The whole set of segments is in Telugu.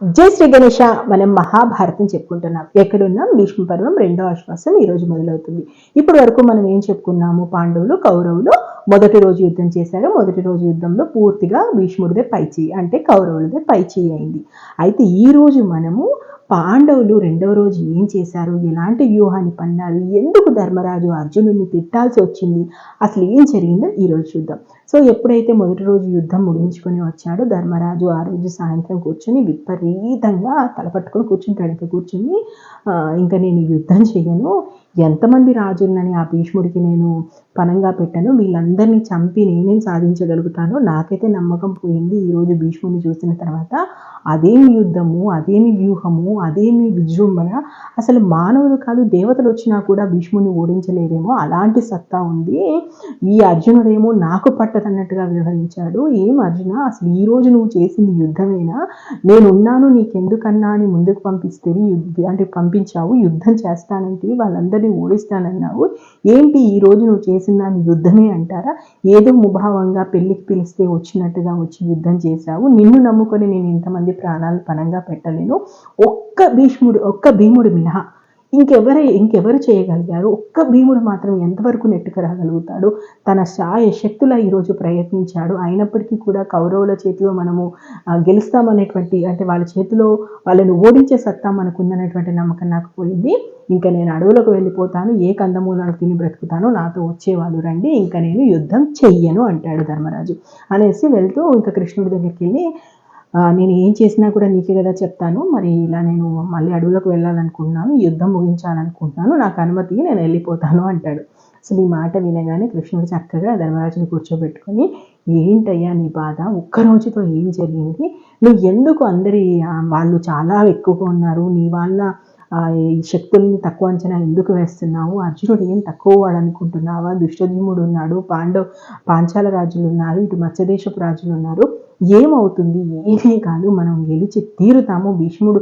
జై శ్రీ గణేష మనం మహాభారతం చెప్పుకుంటున్నాం. ఎక్కడున్నాం? భీష్మ పర్వం రెండో ఆశ్వాసం ఈ రోజు మొదలవుతుంది. ఇప్పటి వరకు మనం ఏం చెప్పుకున్నాము? పాండవులు కౌరవులు మొదటి రోజు యుద్ధం చేశారు. మొదటి రోజు యుద్ధంలో పూర్తిగా భీష్ముడిదే పైచేయి అంటే కౌరవులదే పైచేయి అయింది. అయితే ఈ రోజు మనము పాండవులు రెండవ రోజు ఏం చేశారు? ఎలాంటి వ్యూహాన్ని పన్నారు ఎందుకు ధర్మరాజు అర్జునుడిని తిట్టాల్సి వచ్చింది? అసలు ఏం జరిగిందో ఈరోజు చూద్దాం. సో ఎప్పుడైతే మొదటి రోజు యుద్ధం ముగించుకొని వచ్చాడో ధర్మరాజు ఆ రోజు సాయంత్రం కూర్చొని విపరీతంగా తలపట్టుకొని కూర్చుంటాడు ఇంకా కూర్చొని ఇంకా నేను యుద్ధం చేయను. ఎంతమంది రాజులని ఆ భీష్ముడికి నేను పనంగా పెట్టాను. వీళ్ళందరినీ చంపి నేనేం సాధించగలుగుతానో నాకైతే నమ్మకం పోయింది. ఈరోజు భీష్ముడిని చూసిన తర్వాత అదేమి యుద్ధము అదేమి వ్యూహము అదేమి విజృంభణ? అసలు మానవులు కాదు దేవతలు వచ్చినా కూడా భీష్ముడిని ఓడించలేరేమో. అలాంటి సత్తా ఉంది. ఈ అర్జునుడేమో నాకు అన్నట్టుగా వ్యవహరించాడు. ఏం అర్జున అసలు ఈ రోజు నువ్వు చేసింది యుద్ధమేనా? నేనున్నాను నీకెందుకన్నా అని ముందుకు పంపిస్తే అంటే పంపించావు యుద్ధం చేస్తానంటే వాళ్ళందరినీ ఓడిస్తానన్నావు. ఏంటి ఈ రోజు నువ్వు చేసిన దాన్ని యుద్ధమే అంటారా? ఏదో ముభావంగా పెళ్ళికి పిలిస్తే వచ్చినట్టుగా వచ్చి యుద్ధం చేశావు. నిన్ను నమ్ముకొని నేను ఇంతమంది ప్రాణాలు పనంగా పెట్టలేను. ఒక్క భీష్ముడు ఒక్క భీముడు మినహా. ఇంకెవరే ఇంకెవరు చేయగలిగారు? ఒక్క భీముడు మాత్రం ఎంతవరకు నెట్టుకురాగలుగుతాడు? తన సాయ శక్తుల ఈరోజు ప్రయత్నించాడు. అయినప్పటికీ కూడా కౌరవుల చేతిలో మనము గెలుస్తామనేటువంటి అంటే వాళ్ళ చేతిలో వాళ్ళని ఓడించే సత్తా మనకుందనేటువంటి నమ్మకం నాకు పోయింది. ఇంకా నేను అడవులకు వెళ్ళిపోతాను ఏ కందమూలాలు తిని బ్రతుకుతానో నాతో వచ్చేవాళ్ళు రండి ఇంకా నేను యుద్ధం చెయ్యను అంటాడు ధర్మరాజు అనేసి వెళ్తూ ఇంకా కృష్ణుడి దగ్గరికి వెళ్ళి నేను ఏం చేసినా కూడా నీకే కదా చెప్తాను. మరి ఇలా నేను మళ్ళీ అడవులకు వెళ్ళాలనుకుంటున్నాను యుద్ధం ముగించాలనుకుంటున్నాను నాకు అనుమతి నేను వెళ్ళిపోతాను అంటాడు. అసలు ఈ మాట వినగానే కృష్ణుడు చక్కగా ధర్మరాజుని కూర్చోబెట్టుకొని ఏంటయ్యా నీ బాధ? ఒక్క రోజుతో ఏం జరిగింది? నువ్వు ఎందుకు అందరి వాళ్ళు చాలా ఎక్కువగా ఉన్నారు నీ వాళ్ళ ఈ శక్తుల్ని తక్కువ అంచనా ఎందుకు వేస్తున్నావు? అర్జునుడు ఏం తక్కువ వాడు అనుకుంటున్నావా? దుష్టజీముడు ఉన్నాడు పాండవ పాంచాల రాజులు ఉన్నారు ఇటు మత్స్యదేశపు రాజులు ఉన్నారు. ఏమవుతుంది? ఏమీ కాదు మనం గెలిచి తీరుతాము. భీష్ముడు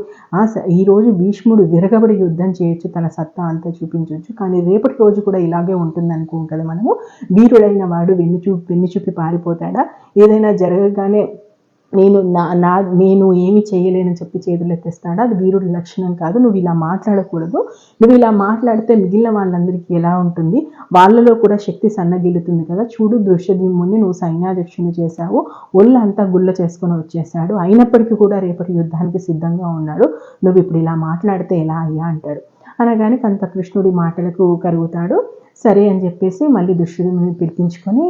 ఈరోజు భీష్ముడు విరగబడి యుద్ధం చేయొచ్చు తన సత్తా అంతా చూపించవచ్చు కానీ రేపటి రోజు కూడా ఇలాగే ఉంటుంది అనుకోం కదా మనము. వీరుడైన వాడు వెన్ను చూపి వెన్ను చూపి పారిపోతాడా? ఏదైనా జరగగానే నేను నా నా నేను ఏమి చేయలేనని చెప్పి చేతులు ఎత్తేస్తాడా? అది వీరుడి లక్షణం కాదు. నువ్వు ఇలా మాట్లాడకూడదు. నువ్వు ఇలా మాట్లాడితే మిగిలిన వాళ్ళందరికీ ఎలా ఉంటుంది? వాళ్ళలో కూడా శక్తి సన్నగిల్లుతుంది కదా. చూడు దృశ్యభీముని నువ్వు సైన్యాధ్యక్షుని చేశావు. ఒళ్ళు అంతా గుళ్ళ చేసుకొని వచ్చేసాడు అయినప్పటికీ కూడా రేపటి యుద్ధానికి సిద్ధంగా ఉన్నాడు. నువ్వు ఇప్పుడు ఇలా మాట్లాడితే ఎలా అయ్యా? అంటాడు. అనగానే కంత కృష్ణుడి మాటలకు కరుగుతాడు. సరే అని చెప్పేసి మళ్ళీ దుష్యుడిని పిలిపించుకొని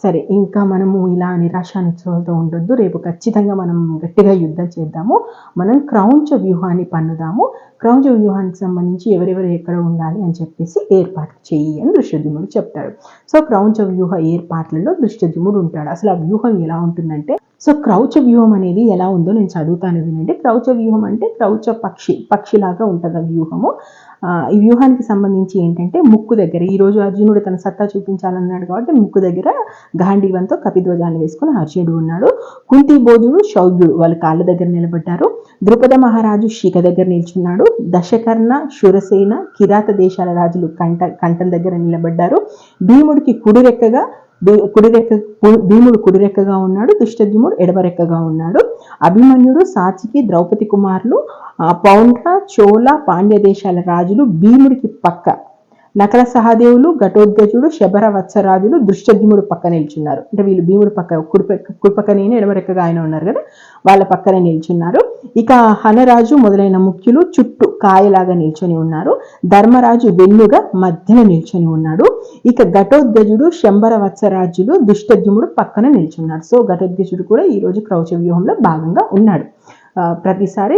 సరే ఇంకా మనము ఇలా నిరాశ నిశ్చయంతో ఉండొద్దు. రేపు ఖచ్చితంగా మనం గట్టిగా యుద్ధం చేద్దాము. మనం క్రౌంచ వ్యూహాన్ని పన్నుదాము. క్రౌంచ వ్యూహానికి సంబంధించి ఎవరెవరు ఎక్కడ ఉండాలి అని చెప్పేసి ఏర్పాటు చేయి అని దృశ్యద్యుముడు చెప్తాడు. సో క్రౌంచ వ్యూహ ఏర్పాట్లలో దృశ్యద్యుముడు ఉంటాడు. అసలు ఆ వ్యూహం ఎలా ఉంటుందంటే సో క్రౌచ వ్యూహం అనేది ఎలా ఉందో నేను చదువుతాను వినండి. క్రౌచ వ్యూహం అంటే క్రౌచ పక్షి పక్షిలాగా ఉంటుంది ఆ వ్యూహము. ఈ వ్యూహానికి సంబంధించి ఏంటంటే ముక్కు దగ్గర ఈ రోజు అర్జునుడు తన సత్తా చూపించాలన్నాడు కాబట్టి ముక్కు దగ్గర గాంధీవంతో కపిధ్వజాన్ని వేసుకుని అర్జునుడు ఉన్నాడు. కుంతి బోధుడు శౌర్యుడు వాళ్ళ కాళ్ళ దగ్గర నిలబడ్డారు. ద్రుపద మహారాజు శిఖ దగ్గర నిల్చున్నాడు. దశకర్ణ శురసేన కిరాత దేశాల రాజులు కంట కంఠం దగ్గర నిలబడ్డారు. భీముడికి కుడిరెక్కగా కుడిరెక్క భీముడు కుడిరెక్కగా ఉన్నాడు. దుష్టద్యుముడు ఎడమరెక్కగా ఉన్నాడు. అభిమన్యుడు సాచికి ద్రౌపది కుమారులు పౌండ్ర చోళ పాండ్య దేశాల రాజులు భీముడికి పక్క. నకల సహదేవులు ఘటోద్గజుడు శబర వత్సరాజులు దృష్టద్యుముడు పక్క నిల్చున్నారు. అంటే వీళ్ళు భీముడు పక్క కుడిపక్క కుడిపక్క నేను ఎడమరెక్కగా ఆయన ఉన్నారు కదా. వాళ్ళ పక్కన నిల్చున్నారు. ఇక హనరాజు మొదలైన ముఖ్యులు చుట్టూ కాయలాగా నిల్చొని ఉన్నారు. ధర్మరాజు వెన్నుగా మధ్యన నిల్చొని ఉన్నాడు. ఇక ఘటోద్గజుడు శంబర వత్సరాజులు దుష్టద్యుముడు పక్కన నిల్చున్నారు. సో ఘటోద్గజుడు కూడా ఈ రోజు క్రౌచ వ్యూహంలో భాగంగా ఉన్నాడు. ఆ, ప్రతిసారి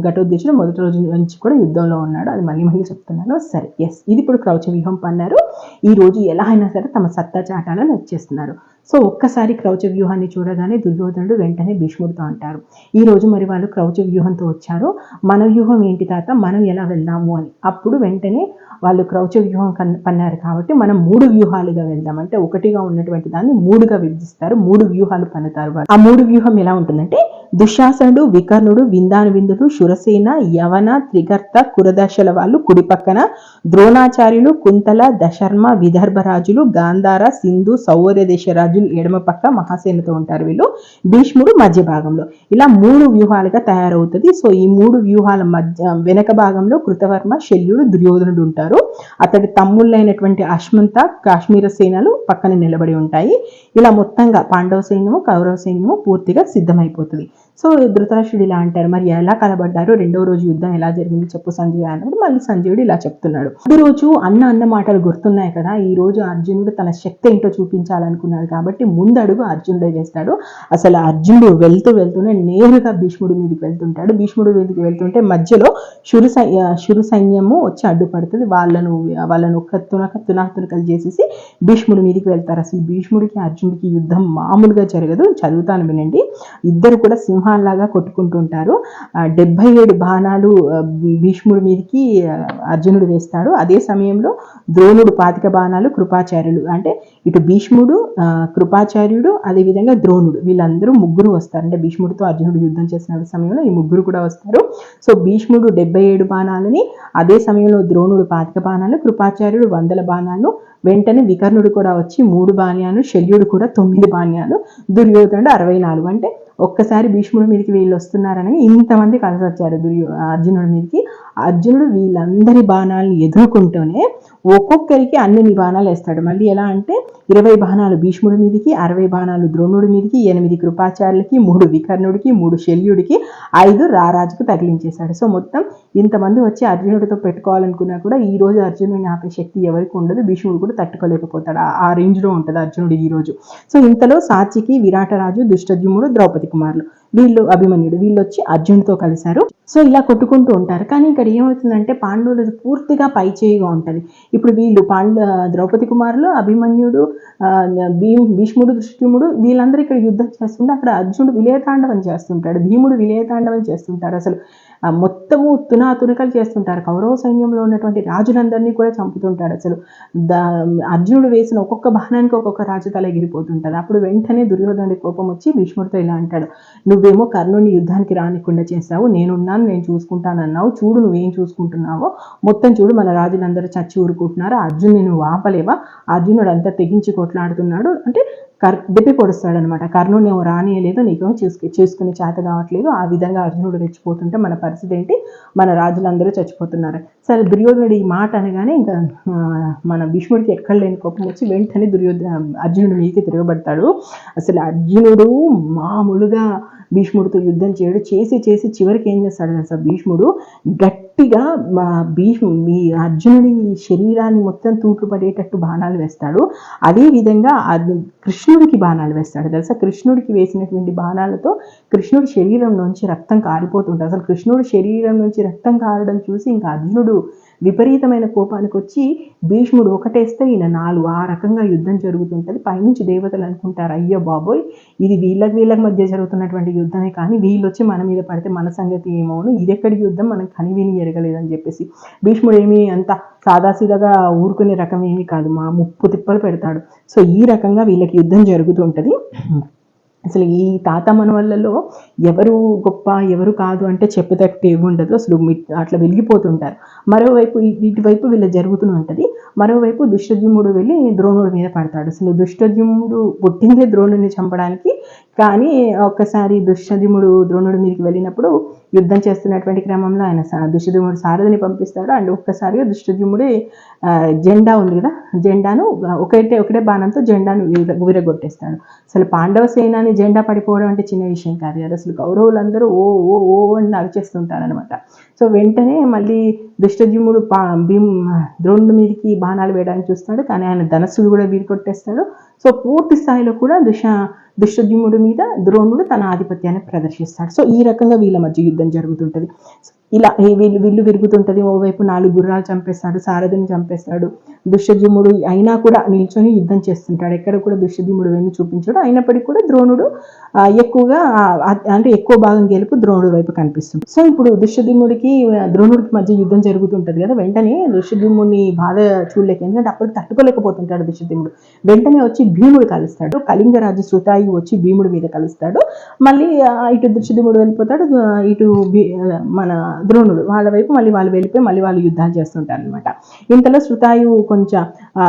ఘటోద్దేశుడు మొదటి రోజు నుంచి కూడా యుద్ధంలో ఉన్నాడు. అది మళ్ళీ మళ్ళీ చెప్తున్నాను. సరే ఎస్ ఇది ఇప్పుడు క్రౌచ వ్యూహం పన్నారు. ఈ రోజు ఎలా అయినా సరే తమ సత్తా చాటాలని వచ్చేస్తున్నారు. సో ఒక్కసారి క్రౌచ వ్యూహాన్ని చూడగానే దుర్యోధనుడు వెంటనే భీష్ముడితో అంటారు ఈ రోజు మరి వాళ్ళు క్రౌచ వ్యూహంతో వచ్చారు? మన వ్యూహం ఏంటి తాత? మనం ఎలా వెళ్దాము? అని. అప్పుడు వెంటనే వాళ్ళు క్రౌచ వ్యూహం కన్ పన్నారు కాబట్టి మనం మూడు వ్యూహాలుగా వెళ్దాం. అంటే ఒకటిగా ఉన్నటువంటి దాన్ని మూడుగా విభజిస్తారు మూడు వ్యూహాలు పన్నుతారు వాళ్ళు. ఆ మూడు వ్యూహం ఎలా ఉంటుందంటే దుశ్శాసనుడు వికర్ణుడు విందాను విందుడు శురసేన యవన త్రిగర్త కురదశల వాళ్ళు కుడి పక్కన ద్రోణాచార్యులు కుంతల దశర్మ విదర్భరాజులు గాంధార సింధు సౌర్య దేశ రాజులు ఎడమ పక్క మహాసేనతో ఉంటారు వీళ్ళు. భీష్ముడు మధ్య భాగంలో. ఇలా మూడు వ్యూహాలుగా తయారవుతుంది. సో ఈ మూడు వ్యూహాల మధ్య వెనక భాగంలో కృతవర్మ శల్యుడు దుర్యోధనుడు ఉంటారు. అతడి తమ్ముళ్ళైనటువంటి అశ్మంత కాశ్మీర సేనలు పక్కన నిలబడి ఉంటాయి. ఇలా మొత్తంగా పాండవ సైన్యము కౌరవ సైన్యము పూర్తిగా సిద్ధమైపోతుంది. సో ధృతరాష్ట్రుడు ఇలా అంటారు. మరి ఎలా కలబడ్డారు రెండో రోజు యుద్ధం ఎలా జరిగింది? చెప్పు సంజయ్ అన్నప్పుడు మళ్ళీ సంజయుడు ఇలా చెప్తున్నాడు. ఈ రోజు అన్న అన్న మాటలు గుర్తున్నాయి కదా? ఈ రోజు అర్జునుడు తన శక్తి ఏంటో చూపించాలనుకున్నాడు కాబట్టి ముందడుగు అర్జునుడే చేస్తాడు అసలు అర్జునుడు వెళ్తూ వెళ్తూనే నేరుగా భీష్ముడి మీదకి వెళ్తుంటాడు. భీష్ముడి మీదకి వెళ్తుంటే మధ్యలో శురు సై శురు సైన్యము వచ్చి అడ్డుపడుతుంది. వాళ్ళను వాళ్ళను ఒక్క తునక తునాతునకలు చేసేసి భీష్ముడి మీదకి వెళ్తారు. అసలు భీష్ముడికి అర్జునుడికి యుద్ధం మామూలుగా జరగదు. చదువుతాను వినండి. ఇద్దరు కూడా సింహాల్లాగా కొట్టుకుంటుంటారు. డెబ్బై ఏడు బాణాలు భీష్ముడి మీదకి అర్జునుడు వేస్తాడు. అదే సమయంలో ద్రోణుడు పాతిక బాణాలు కృపాచార్యులు అంటే ఇటు భీష్ముడు కృపాచార్యుడు అదేవిధంగా ద్రోణుడు. వీళ్ళందరూ ముగ్గురు వస్తారు. అంటే భీష్ముడితో అర్జునుడు యుద్ధం చేసిన సమయంలో ఈ ముగ్గురు కూడా వస్తారు. సో భీష్ముడు డెబ్బై ఏడు బాణాలని అదే సమయంలో ద్రోణుడు పాతిక బాణాలు కృపాచార్యుడు వందల బాణాలు వెంటనే వికర్ణుడు కూడా వచ్చి మూడు బాణ్యాలు శల్యుడు కూడా తొమ్మిది బాణ్యాలు దుర్యోధనుడు అరవై నాలుగు. అంటే ఒక్కసారి భీష్ముడి మీదకి వీళ్ళు వస్తున్నారని ఇంతమంది కలిసి వచ్చారు దుర్యో అర్జునుడి మీదకి. అర్జునుడు వీళ్ళందరి బాణాలను ఎదుర్కొంటూనే ఒక్కొక్కరికి అన్ని బాణాలు వేస్తాడు. మళ్ళీ ఎలా అంటే ఇరవై బాణాలు భీష్ముడి మీదకి అరవై బాణాలు ద్రోణుడి మీదకి ఎనిమిది కృపాచార్యులకి మూడు వికర్ణుడికి మూడు శల్యుడికి ఐదు రారాజుకు తగిలించేశాడు. సో మొత్తం ఇంతమంది వచ్చి అర్జునుడితో పెట్టుకోవాలనుకున్నా కూడా ఈ రోజు అర్జునుడిని ఆపే శక్తి ఎవరికి ఉండదు. భీష్ముడు కూడా తట్టుకోలేకపోతాడు. ఆ- రేంజ్లో ఉంటుంది అర్జునుడు ఈ రోజు. సో ఇంతలో సాచికి విరాటరాజు దుష్టద్యుమ్నుడు ద్రౌపది. కుమారులు. వీళ్ళు అభిమన్యుడు. వీళ్ళు వచ్చి అర్జున్తో కలిశారు. సో ఇలా కొట్టుకుంటూ ఉంటారు. కానీ ఇక్కడ ఏమవుతుందంటే పాండవులు పూర్తిగా పైచేయిగా ఉంటుంది. ఇప్పుడు వీళ్ళు పాండ ద్రౌపది కుమారులు అభిమన్యుడు భీమ్ భీష్ముడు దృష్టిముడు వీళ్ళందరూ ఇక్కడ యుద్ధం చేస్తుంటే అక్కడ అర్జునుడు విలయతాండవం చేస్తుంటాడు. భీముడు విలయతాండవం చేస్తుంటారు అసలు. మొత్తము తునా తునకలు చేస్తుంటారు. కౌరవ సైన్యంలో ఉన్నటువంటి రాజులందరినీ కూడా చంపుతుంటాడు అసలు. దా అర్జునుడు వేసిన ఒక్కొక్క బాణానికి ఒక్కొక్క రాజు తల ఎగిరిపోతుంటారు అప్పుడు వెంటనే దుర్యోధనుడి కోపం వచ్చి భీష్ముడితో ఇలా అంటాడు నువ్వేమో కర్ణుని యుద్ధానికి రానికుండా చేశావు నేనున్నాను నేను చూసుకుంటాను అన్నావు చూడు నువ్వేం చూసుకుంటున్నావో. మొత్తం చూడు మన రాజులందరూ చచ్చి ఊరుకుంటున్నారు. అర్జున్ని నువ్వు ఆపలేవా? అర్జునుడు అంతా తెగించి కొట్లాడుతున్నాడు. అంటే కర్ దెప్పి పొడుస్తాడనమాట అనమాట కర్ణుని రానియలేదు నీకేమో చేసుకు చేసుకునే చేత కావట్లేదు. ఆ విధంగా అర్జునుడు రెచ్చిపోతుంటే మన పరిస్థితి ఏంటి? మన రాజులందరూ చచ్చిపోతున్నారు. సరే దుర్యోధనుడు ఈ మాట అనగానే ఇంకా మన భీష్ముడికి ఎక్కడ లేని కోపం వచ్చి వెంటనే దుర్యోధన అర్జునుడి మీదకి తిరగబడతాడు. అసలు అర్జునుడు మామూలుగా భీష్ముడితో యుద్ధం చేయడు చేసి చేసి చివరికి ఏం చేస్తాడు తెలుసా? భీష్ముడు గట్టిగా మా భీష్ము మీ అర్జునుడి శరీరాన్ని మొత్తం తూట్లు పడేటట్టు బాణాలు వేస్తాడు. అదే విధంగా అర్జు- కృష్ణుడికి బాణాలు వేస్తాడు తెలుసా? కృష్ణుడికి వేసినటువంటి బాణాలతో కృష్ణుడి శరీరం నుంచి రక్తం కారిపోతుంటుంది. అసలు కృష్ణుడి శరీరం నుంచి రక్తం కారడం చూసి ఇంకా అర్జునుడు విపరీతమైన కోపానికి వచ్చి భీష్ముడు ఒకటేస్తే ఈయన నాలుగు ఆ రకంగా యుద్ధం జరుగుతుంటుంది. పైనుంచి దేవతలు అనుకుంటారు అయ్యో బాబోయ్ ఇది వీళ్ళకి వీళ్ళకి మధ్య జరుగుతున్నటువంటి యుద్ధమే కానీ వీళ్ళు వచ్చి మన మీద పడితే మన సంగతి ఏమోను ఇది ఎక్కడి యుద్ధం? మనం కనివిని ఎరగలేదని చెప్పేసి. భీష్ముడు ఏమీ అంత సాదాసీదాగా ఊరుకునే రకం ఏమీ కాదు మా ముప్పు తిప్పలు పెడతాడు. సో ఈ రకంగా వీళ్ళకి యుద్ధం జరుగుతుంటుంది. అసలు ఈ తాత మనవళ్ళలో ఎవరు గొప్ప ఎవరు కాదు అంటే చెప్పేటట్టు ఏమి ఉండదు అసలు అట్లా వెలిగిపోతుంటారు. మరోవైపు ఇటువైపు వీళ్ళ జరుగుతూనే ఉంటుంది. మరోవైపు దుష్టజుమ్ముడు వెళ్ళి ద్రోణుడి మీద పడతాడు. అసలు దుష్టద్యుముడు పుట్టిందే ద్రోణుడిని చంపడానికి కానీ ఒక్కసారి దుష్టజుమ్ముడు ద్రోణుడి మీదకి వెళ్ళినప్పుడు యుద్ధం చేస్తున్నటువంటి క్రమంలో ఆయన సా- సారథిని పంపిస్తాడు. అండ్ ఒక్కసారిగా దుష్టజుమ్ముడి జెండా ఉంది కదా జెండాను ఒకటే ఒకటే బాణంతో జెండాను విరగొట్టేస్తాడు. అసలు పాండవ సేనాని జెండా పడిపోవడం అంటే చిన్న విషయం కాదు కదా. అసలు కౌరవులందరూ ఓ ఓ ఓ అని అరిచేస్తుంటారు అనమాట సో వెంటనే మళ్ళీ ధృష్టజ్యుముడు పా భీమ్ ద్రోణుడి మీదకి బాణాలు వేయడానికి చూస్తాడు. కానీ ఆయన ధనస్సులు కూడా వీరుకొట్టేస్తాడు సో పూర్తి స్థాయిలో కూడా దుష దుష్టజ్యుముడి మీద ద్రోణుడు తన ఆధిపత్యాన్ని ప్రదర్శిస్తాడు. సో ఈ రకంగా వీళ్ళ మధ్య యుద్ధం జరుగుతుంటుంది. ఇలా వీళ్ళు విల్లు విరుగుతుంటది ఓవైపు నాలుగు గుర్రాలు చంపేస్తాడు సారథిని చంపేస్తాడు. దుష్టజుమ్ముడు అయినా కూడా నిల్చొని యుద్ధం చేస్తుంటాడు. ఎక్కడ కూడా దుష్టజుమ్ముడు వెళ్ళి చూపించాడు. అయినప్పటికీ కూడా ద్రోణుడు ఎక్కువగా అంటే ఎక్కువ భాగం గెలుపు ద్రోణుడు వైపు కనిపిస్తుంది. సో ఇప్పుడు దుష్టజుమ్ముడికి ద్రోణుడికి మధ్య యుద్ధం జరుగుతుంటుంది కదా వెంటనే దుష్టజుమ్ముడిని బాధ చూడలేక ఎందుకంటే అప్పుడు తట్టుకోలేకపోతుంటాడు దుష్టజుమ్ముడు వెంటనే వచ్చి భీముడు కలుస్తాడు. కళింగరాజు సుతాయి వచ్చి భీముడి మీద కలుస్తాడు. మళ్ళీ ఇటు దుష్టజుమ్ముడు వెళ్ళిపోతాడు ఇటు భీ- మన ద్రోణుడు. వాళ్ళ వైపు మళ్ళీ వాళ్ళు వెళ్ళిపోయి మళ్ళీ వాళ్ళు యుద్ధాలు చేస్తుంటారు అనమాట ఇంతలో శృతాయువు కొంచెం ఆ,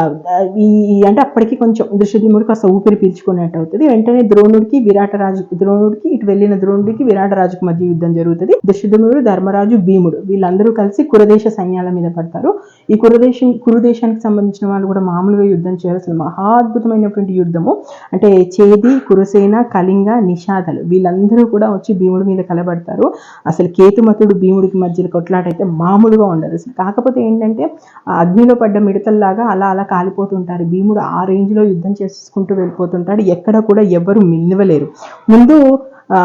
ఈ అంటే అప్పటికి కొంచెం దృశ్యద్యుమ్నుడు కాస్త ఊపిరి పీల్చుకున్నట్టు అవుతుంది. వెంటనే ద్రోణుడికి విరాటరాజు ద్రోణుడికి ఇటు వెళ్ళిన ద్రోణుడికి విరాటరాజుకి మధ్య యుద్ధం జరుగుతుంది. దృశ్యద్యుమ్నుడు ధర్మరాజు భీముడు వీళ్ళందరూ కలిసి కురదేశ సైన్యాల మీద పడతారు. ఈ కురుదేశం కురుదేశానికి సంబంధించిన వాళ్ళు కూడా మామూలుగా యుద్ధం చేయరు. అసలు మహా అద్భుతమైనటువంటి యుద్ధము. అంటే చేది కురుసేన కళింగ నిషాదలు వీళ్ళందరూ కూడా వచ్చి భీముడి మీద కలబడతారు. అసలు కేతుమతుడు భీముడికి మధ్యలో కొట్లాట అయితే మామూలుగా ఉండదు. అసలు కాకపోతే ఏంటంటే అగ్నిలో పడ్డ మిడతల్లాగా అలా అలా కాలిపోతుంటారు. భీముడు ఆ రేంజ్లో యుద్ధం చేసుకుంటూ వెళ్ళిపోతుంటాడు. ఎక్కడ కూడా ఎవరు మిన్నవలేరు ముందు ఆ,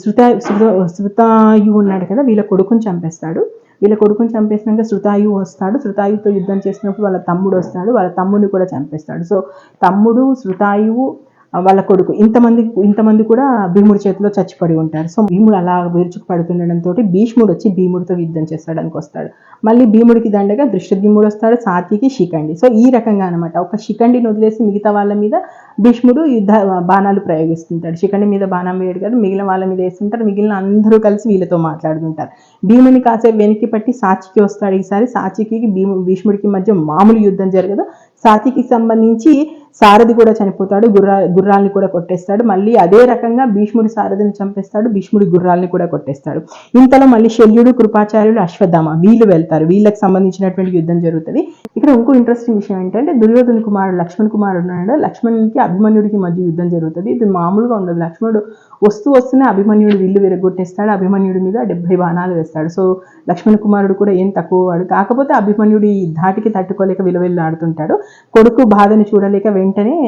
శృత శృత శృతాయు ఉన్నాడు కదా వీళ్ళ కొడుకుని చంపేస్తాడు. వీళ్ళ కొడుకుని చంపేసినాక శృతాయు వస్తాడు. శృతాయుతో యుద్ధం చేసినప్పుడు వాళ్ళ తమ్ముడు వస్తాడు. వాళ్ళ తమ్ముడిని కూడా చంపేస్తాడు. సో తమ్ముడు శృతాయువు వాళ్ళ కొడుకు. ఇంతమంది ఇంతమంది కూడా భీముడి చేతిలో చచ్చిపడి ఉంటారు. సో భీముడు అలా విరుచుకు పడుతుండడంతో భీష్ముడు వచ్చి భీముడితో యుద్ధం చేస్తాడానికి వస్తాడు. మళ్ళీ భీముడికి దండగా దృష్టభీముడు వస్తాడు సాతికి శిఖండి. సో ఈ రకంగా అనమాట ఒక శిఖండిని వదిలేసి మిగతా వాళ్ళ మీద భీష్ముడు యుద్ధ బాణాలు ప్రయోగిస్తుంటాడు. శిఖండి మీద బాణం వేయడు కదా మిగిలిన వాళ్ళ మీద వేస్తుంటారు మిగిలిన అందరూ కలిసి వీళ్ళతో మాట్లాడుతుంటారు. భీముని కాసేపు వెనక్కి పట్టి సాచికి వస్తాడు ఈసారి. సాచికి భీము భీష్ముడికి మధ్య మామూలు యుద్ధం జరగదు. సాతికి సంబంధించి సారథి కూడా చనిపోతాడు గుర్రా గుర్రాల్ని కూడా కొట్టేస్తాడు. మళ్ళీ అదే రకంగా భీష్ముడి సారథిని చంపేస్తాడు భీష్ముడి గుర్రాల్ని కూడా కొట్టేస్తాడు. ఇంతలో మళ్ళీ శల్యుడు కృపాచార్యుడు అశ్వత్థామ వీళ్ళు వెళ్తారు. వీళ్ళకి సంబంధించినటువంటి యుద్ధం జరుగుతుంది. ఇక్కడ ఇంకో ఇంట్రెస్టింగ్ విషయం ఏంటంటే దుర్యోధన కుమారుడు లక్ష్మణ్ కుమారుడు ఉన్నాడు. లక్ష్మణునికి అభిమన్యుడికి మధ్య యుద్ధం జరుగుతుంది. ఇది మామూలుగా ఉండదు. లక్ష్మణుడు వస్తూ వస్తూనే అభిమన్యుడు విల్లు విరగొట్టేస్తాడు. అభిమన్యుడి మీద డెబ్బై బాణాలు వేస్తాడు. సో లక్ష్మణ కుమారుడు కూడా ఏం తక్కువ వాడు. కాకపోతే అభిమన్యుడి ధాటికి తట్టుకోలేక విలువెల్లాడుతుంటాడు కొడుకు బాధని చూడలేక వెంటనే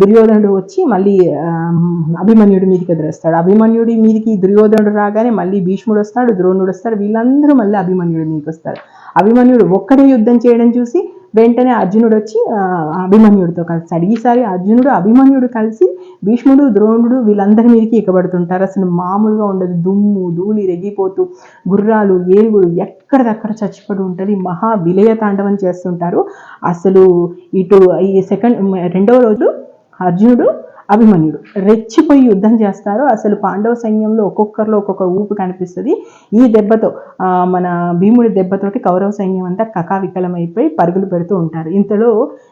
దుర్యోధనుడు వచ్చి మళ్ళీ అభిమన్యుడి మీదకి ఎదురేస్తాడు. అభిమన్యుడి మీదకి దుర్యోధనుడు రాగానే మళ్ళీ భీష్ముడు వస్తాడు ద్రోణుడు వస్తాడు వీళ్ళందరూ మళ్ళీ అభిమన్యుడి మీదకి వస్తారు. అభిమన్యుడు ఒక్కడే యుద్ధం చేయడం చూసి వెంటనే అర్జునుడు వచ్చి అభిమన్యుడితో కలిస్తాడు ఈసారి అర్జునుడు అభిమన్యుడు కలిసి భీష్ముడు ద్రోణుడు వీళ్ళందరి మీదకి ఎక్కబడుతుంటారు అసలు మామూలుగా ఉండదు. దుమ్ము ధూళి రెగిపోతూ గుర్రాలు ఏనుగులు ఎక్కడిదక్కడ చచ్చిపడి ఉంటుంది. మహా విలయ తాండవం చేస్తుంటారు. అసలు ఇటు ఈ సెకండ్ రెండవ రోజు అర్జునుడు అభిమన్యుడు. రెచ్చిపోయి యుద్ధం చేస్తారు. అసలు పాండవ సైన్యంలో ఒక్కొక్కరిలో ఒక్కొక్క ఊపు కనిపిస్తుంది. ఈ దెబ్బతో మన భీముడి దెబ్బతోటి కౌరవ సైన్యం అంతా కకావికలమైపోయి పరుగులు పెడుతూ ఉంటారు. ఇంతలో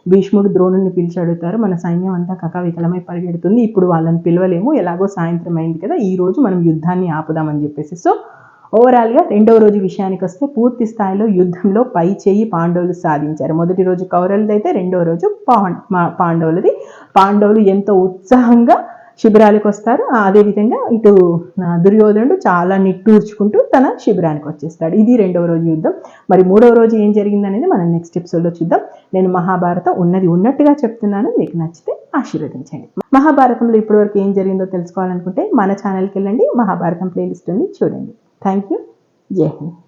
భీష్ముడు ద్రోణుని పిలిచి అడుగుతారు. మన సైన్యం అంతా కకావికలమై పరిగెడుతుంది. ఇప్పుడు వాళ్ళని పిలవలేము. ఎలాగో సాయంత్రం అయింది కదా. ఈ రోజు మనం యుద్ధాన్ని ఆపుదామని చెప్పేసి. సో ఓవరాల్గా రెండవ రోజు విషయానికి వస్తే పూర్తి స్థాయిలో యుద్ధంలో పై చేయి పాండవులు సాధించారు. మొదటి రోజు కౌరవులది అయితే రెండవ రోజు పాం మా- పాండవులది. పాండవులు ఎంతో ఉత్సాహంగా శిబిరాలకు వస్తారు. అదేవిధంగా ఇటు దుర్యోధనుడు చాలా నిట్టూర్చుకుంటూ తన శిబిరానికి వచ్చేస్తాడు. ఇది రెండవ రోజు యుద్ధం. మరి మూడవ రోజు ఏం జరిగిందనేది మనం నెక్స్ట్ ఎపిసోడ్లో చూద్దాం. నేను మహాభారతం ఉన్నది ఉన్నట్టుగా చెప్తున్నాను. మీకు నచ్చితే ఆశీర్వదించండి. మహాభారతంలో ఇప్పటివరకు ఏం జరిగిందో తెలుసుకోవాలనుకుంటే మన ఛానల్కి వెళ్ళండి. మహాభారతం ప్లేలిస్ట్ ఉంది. చూడండి. Thank you. Jai